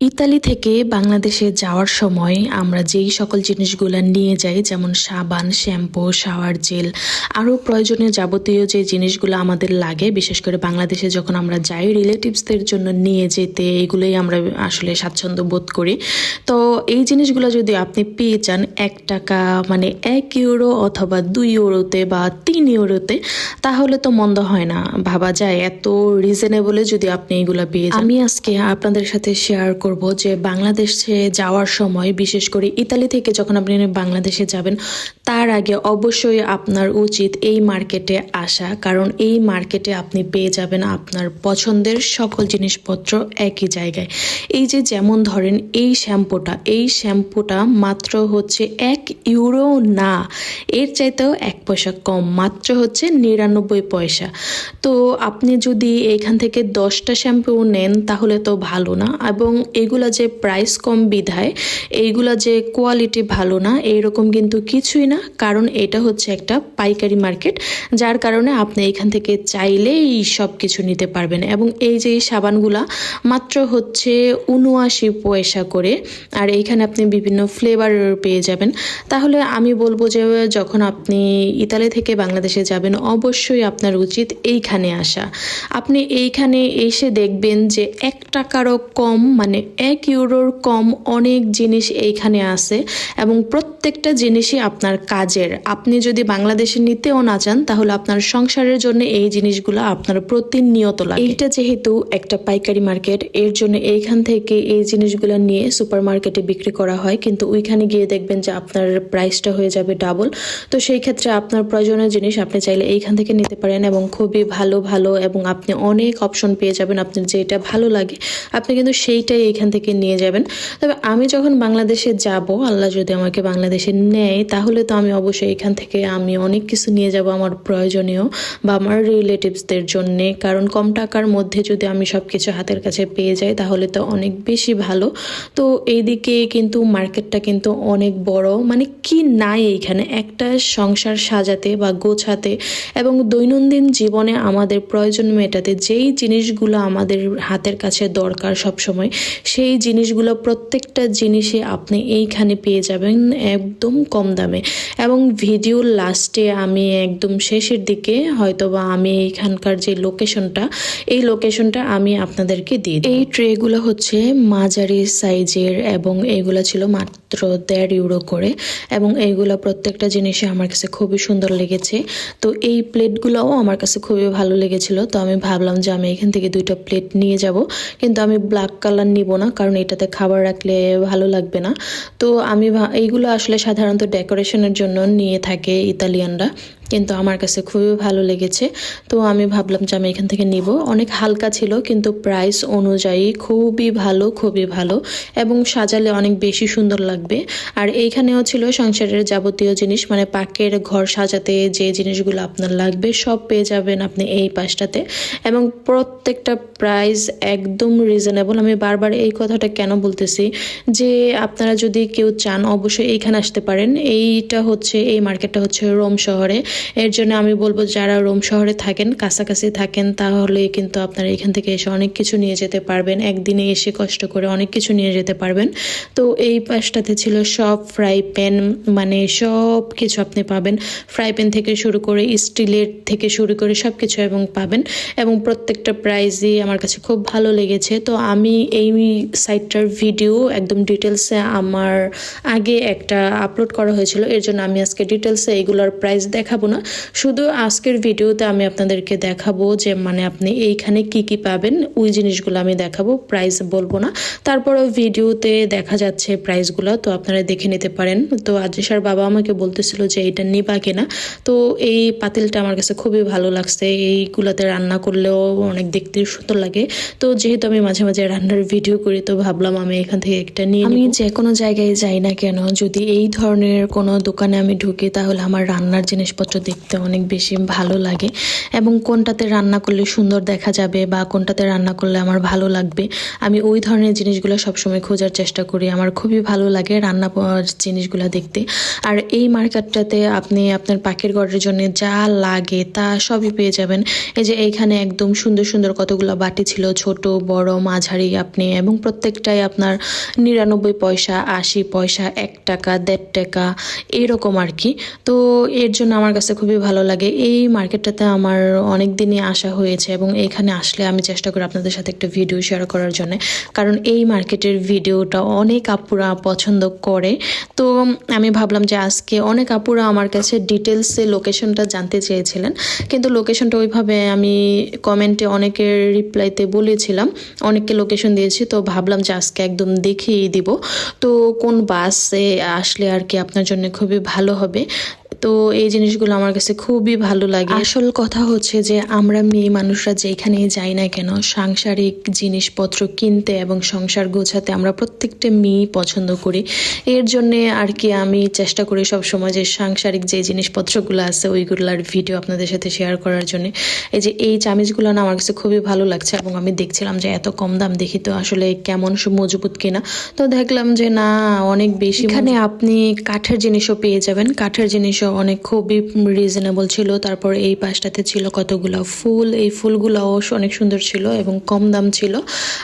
Italy থেকে বাংলাদেশে যাওয়ার সময় আমরা যেই সকল জিনিসগুলো নিয়ে যাই, যেমন সাবান, শ্যাম্পু, শাওয়ার জেল, আরও প্রয়োজনীয় যাবতীয় যে জিনিসগুলো আমাদের লাগে, বিশেষ করে বাংলাদেশে যখন আমরা যাই রিলেটিভসদের জন্য নিয়ে যেতে, এগুলোই আমরা আসলে স্বাচ্ছন্দ্য বোধ করি। তো এই জিনিসগুলো যদি আপনি পেয়ে যান, এক টাকা মানে এক ইউরো অথবা দুই ইউরোতে বা তিন ইউরোতে তাহলে তো মন্দ হয় না। ভাবা যায়, এত রিজনেবলে যদি আপনি এগুলো পেয়ে যান। আমি আজকে আপনাদের সাথে শেয়ার করব যে বাংলাদেশে যাওয়ার সময়, বিশেষ করে ইতালি থেকে যখন আপনি বাংলাদেশে যাবেন, তার আগে অবশ্যই আপনার উচিত এই মার্কেটে আসা। কারণ এই মার্কেটে আপনি পেয়ে যাবেন আপনার পছন্দের সকল জিনিসপত্র একই জায়গায়। এই যে যেমন ধরেন এই শ্যাম্পুটা এই শ্যাম্পুটা মাত্র হচ্ছে এক ইউরো না, এর চাইতেও এক পয়সা কম, মাত্র হচ্ছে নিরানব্বই পয়সা। তো আপনি যদি এখান থেকে দশটা শ্যাম্পু নেন, তাহলে তো ভালো না। এবং এগুলা যে প্রাইস কম বিধায়, এইগুলা যে কোয়ালিটি ভালো না, এইরকম কিন্তু কিছুই না। কারণ এটা হচ্ছে একটা পাইকারি মার্কেট যার কারণে আপনি এখান থেকে চাইলেই সব কিছু নিতে পারবেন। এবং এই যে সাবানগুলা, মাত্র হচ্ছে উনআশি পয়সা করে, আর এইখানে আপনি বিভিন্ন ফ্লেভার পেয়ে যাবেন। তাহলে আমি বলব যে, যখন আপনি ইতালি থেকে বাংলাদেশে যাবেন, অবশ্যই আপনার উচিত এইখানে আসা। আপনি এইখানে এসে দেখবেন যে এক টাকারও কম মানে এক ইউরোর কম অনেক জিনিস এইখানে আছে এবং প্রত্যেকটা জিনিসই আপনার কাজের। আপনি যদি বাংলাদেশে নিতেও না চান, তাহলে আপনার সংসারের জন্য এই জিনিসগুলো আপনার প্রতিনিয়ত লাগে। এইটা যেহেতু একটা পাইকারি মার্কেট, এর জন্য এইখান থেকে এই জিনিসগুলো নিয়ে সুপার মার্কেটে বিক্রি করা হয়। কিন্তু ওইখানে গিয়ে দেখবেন যে আপনার প্রাইসটা হয়ে যাবে ডাবল। তো সেই ক্ষেত্রে আপনার প্রয়োজনীয় জিনিস আপনি চাইলে এইখান থেকে নিতে পারেন এবং খুবই ভালো ভালো এবং আপনি অনেক অপশন পেয়ে যাবেন। আপনার যেটা ভালো লাগে, আপনি কিন্তু সেইটাই এইখান থেকে নিয়ে যাবেন। তবে আমি যখন বাংলাদেশে যাব, আল্লাহ যদি আমাকে বাংলাদেশে নেয়, তাহলে তো আমি অবশ্যই এখান থেকে আমি অনেক কিছু নিয়ে যাব আমার প্রয়োজনীয় বা আমার রিলেটিভসদের জন্যে। কারণ কম টাকার মধ্যে যদি আমি সব কিছু হাতের কাছে পেয়ে যাই, তাহলে তো অনেক বেশি ভালো। তো এইদিকে কিন্তু মার্কেটটা কিন্তু অনেক বড়। মানে কি নাই এইখানে? একটা সংসার সাজাতে বা গোছাতে এবং দৈনন্দিন জীবনে আমাদের প্রয়োজন মেটাতে যেই জিনিসগুলো আমাদের হাতের কাছে দরকার সব সময় সেই জিনিসগুলো প্রত্যেকটা জিনিসে আপনি এইখানে পেয়ে যাবেন একদম কম দামে। এবং ভিডিওর লাস্টে আমি একদম শেষের দিকে হয়তোবা আমি এইখানকার যে লোকেশনটা এই লোকেশনটা আমি আপনাদেরকে দিই এই ট্রেগুলো হচ্ছে মাঝারি সাইজের এবং এইগুলো ছিল মাত্র দেড় ইউরো করে, এবং এইগুলো প্রত্যেকটা জিনিসে আমার কাছে খুবই সুন্দর লেগেছে। তো এই প্লেটগুলোও আমার কাছে খুবই ভালো লেগেছিল। তো আমি ভাবলাম যে আমি এখান থেকে দুইটা প্লেট নিয়ে যাব। কিন্তু আমি ব্ল্যাক কালার নিব না, কারণ এটাতে খাবার রাখলে ভালো লাগবে না। তো আমি এইগুলো আসলে সাধারণত ডেকোরেশনের জন্য নিয়ে থাকে ইতালিয়ানরা। কিন্তু আমার কাছে খুবই ভালো লেগেছে। তো আমি ভাবলাম যে আমি এখান থেকে নিব। অনেক হালকা ছিল, কিন্তু প্রাইস অনুযায়ী খুবই ভালো খুবই ভালো এবং সাজালে অনেক বেশি সুন্দর লাগবে। আর এইখানেও ছিল সংসারের যাবতীয় জিনিস মানে পাকের ঘর সাজাতে যে জিনিসগুলো আপনার লাগবে সব পেয়ে যাবেন আপনি এই পাশটাতে। এবং প্রত্যেকটা প্রাইস একদম রিজনেবল আমি বারবার এই কথাটা কেন বলতেছি? যে আপনারা যদি কেউ চান, অবশ্যই এইখানে আসতে পারেন। এইটা হচ্ছে, এই মার্কেটটা হচ্ছে রোম শহরে। এর জন্য আমি বলব, যারা রোম শহরে থাকেন, কাছাকাছি থাকেন, তাহলে কিন্তু আপনারা এখান থেকে এসে অনেক কিছু নিয়ে যেতে পারবেন। একদিনে এসে কষ্ট করে অনেক কিছু নিয়ে যেতে পারবেন। তো এই পাশটাতে ছিল সব ফ্রাই প্যান মানে সব কিছু আপনি পাবেন। ফ্রাই প্যান থেকে শুরু করে স্টিলের থেকে শুরু করে সব কিছু এবং পাবেন। এবং প্রত্যেকটা প্রাইজই আমার কাছে খুব ভালো লেগেছে। তো আমি এই সাইটটার ভিডিও একদম ডিটেলসে আমার আগে একটা আপলোড করা হয়েছিল। এর জন্য আমি আজকে ডিটেলসে এগুলোর প্রাইস দেখাবো। না। শুধু আজকের ভিডিওতে আমি আপনাদেরকে দেখাবো যে মানে আপনি এইখানে কি কি পাবেন ওই জিনিসগুলো আমি দেখাবো প্রাইস বলব না। তারপরেও ভিডিওতে দেখা যাচ্ছে প্রাইসগুলো তো আপনারা দেখে নিতে পারেন। তো আজেশার বাবা আমাকে বলতেছিল যে এটা নিবা কিনা। তো এই পাতিলটা আমার কাছে খুবই ভালো লাগছে। এইগুলাতে রান্না করলেও অনেক দেখতে সুন্দর লাগে। তো যেহেতু আমি মাঝে মাঝে রান্নার ভিডিও করি তো ভাবলাম আমি এখান থেকে একটা নিয়ে আমি যে কোনো জায়গায় যাই না কেন যদি এই ধরনের কোনো দোকানে আমি ঢুকি তাহলে আমার রান্নার জিনিসপত্র দেখতে অনেক বেশি ভালো লাগে এবং কোনটাতে রান্না করলে সুন্দর দেখা যাবে বা কোনটাতে রান্না করলে আমার ভালো লাগবে, আমি ওই ধরনের জিনিসগুলো সবসময় খোঁজার চেষ্টা করি। আমার খুবই ভালো লাগে রান্না জিনিসগুলো দেখতে। আর এই মার্কেটটাতে আপনি আপনার পাখির ঘরের জন্য যা লাগে তা সবই পেয়ে যাবেন। এই যে এইখানে একদম সুন্দর সুন্দর কতগুলো বাটি ছিল, ছোট, বড়, মাঝারি আপনি এবং প্রত্যেকটাই আপনার নিরানব্বই পয়সা, আশি পয়সা, এক টাকা, দেড় টাকা, এরকম আর কি। তো এর জন্য আমার কাছে খুবই ভালো লাগে। এই মার্কেটটাতে আমার অনেক দিনই আসা হয়েছে এবং এইখানে আসলে আমি চেষ্টা করি আপনাদের সাথে একটা ভিডিও শেয়ার করার জন্য। কারণ এই মার্কেটের ভিডিওটা অনেক আপুরা পছন্দ করে। তো আমি ভাবলাম যে আজকে অনেক আপুরা আমার কাছে ডিটেলসে লোকেশনটা জানতে চেয়েছিলেন। কিন্তু লোকেশনটা ওইভাবে আমি কমেন্টে অনেকের রিপ্লাইতে বলেছিলাম। অনেককে লোকেশন দিয়েছি, তো ভাবলাম যে আজকে একদম দেখিয়ে দিব। তো কোন বাসে আসলে আর কি আপনার জন্য খুবই ভালো হবে। তো এই জিনিসগুলো আমার কাছে খুবই ভালো লাগে। আসল কথা হচ্ছে যে আমরা মেয়ে মানুষরা যেখানেই যাই না কেন সাংসারিক জিনিসপত্র কিনতে এবং সংসার গোছাতে আমরা প্রত্যেকটা মেয়ে পছন্দ করি। এর জন্য আর কি আমি চেষ্টা করি সব সময় যে সাংসারিক যে জিনিসপত্রগুলো আছে ওইগুলোর ভিডিও আপনাদের সাথে শেয়ার করার জন্য। এই যে এই চামিজগুলো না আমার কাছে খুবই ভালো লাগছে এবং আমি দেখছিলাম যে এত কম দাম দেখি তো আসলে কেমন সু- মজবুত কিনা। তো দেখলাম যে না অনেক বেশি এখানে আপনি কাঠের জিনিসও পেয়ে যাবেন। কাঠের জিনিসও অনেক খুবই রিজনেবল ছিল। তারপর এই পাশটাতে ছিল কতগুলো ফুল। এই ফুলগুলোও অনেক সুন্দর ছিল এবং কম দাম ছিল।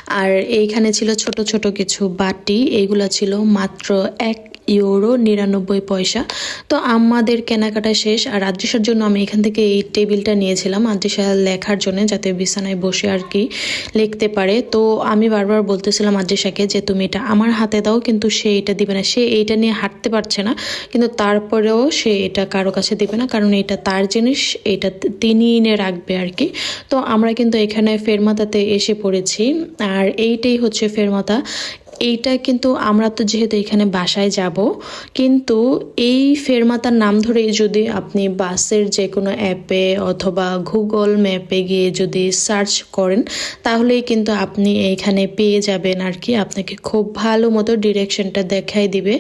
আর এইখানে ছিল ছোট ছোট কিছু বাটি। এইগুলো ছিল মাত্র এক ইউরো নিরানব্বই পয়সা। তো আমাদের কেনাকাটা শেষ, আর আদ্রিসার জন্য আমি এখান থেকে এই টেবিলটা নিয়েছিলাম। আদ্রিসা লেখার জন্য যাতে বিছানায় বসে আর কি লিখতে পারে। তো আমি বারবার বলতেছিলাম আদ্রিসাকে যে, তুমি এটা আমার হাতে দাও, কিন্তু সে এটা দিবে না। সে এইটা নিয়ে হাঁটতে পারছে না, কিন্তু তারপরেও সে এটা কারও কাছে দিবে না, কারণ এটা তার জিনিস, এটা তিনি এনে রাখবে আর কি। তো আমরা কিন্তু এখানে ফেরমাতাতে এসে পড়েছি, আর এইটাই হচ্ছে ফেরমাতা এইটা কিন্তু আমরা তো যেহেতু এখানে বাসায় যাব, কিন্তু এই ফেরমাতার নাম ধরে যদি আপনি বাসের যে কোনো অ্যাপে অথবা গুগল ম্যাপে গিয়ে যদি সার্চ করেন, তাহলেই কিন্তু আপনি এইখানে পেয়ে যাবেন আর কি। আপনাকে খুব ভালো মতো ডিরেকশনটা দেখাই দিবে।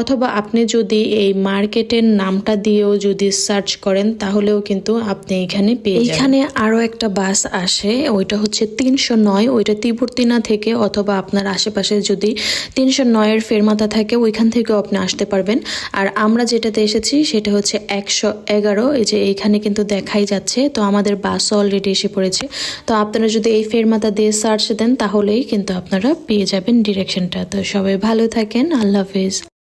অথবা আপনি যদি এই মার্কেটের নামটা দিয়েও যদি সার্চ করেন, তাহলেও কিন্তু আপনি এখানে পেয়ে এখানে আরও একটা বাস আসে, ওইটা হচ্ছে তিনশো নয়, ওইটা তিপুর্তিনা থেকে অথবা আপনার আশেপাশে যদি তিনশো নয়ের ফেরমাতা থাকে, ওইখান থেকেও আপনি আসতে পারবেন। আর আমরা যেটাতে এসেছি, সেটা হচ্ছে একশো এগারো। এই যে এইখানে কিন্তু দেখাই যাচ্ছে, তো আমাদের বাসও অলরেডি এসে পড়েছে। তো আপনারা যদি এই ফেরমাতা দিয়ে সার্চ দেন, তাহলেই কিন্তু আপনারা পেয়ে যাবেন ডিরেকশনটা তো সবাই ভালো থাকেন, আল্লাহ হাফিজ।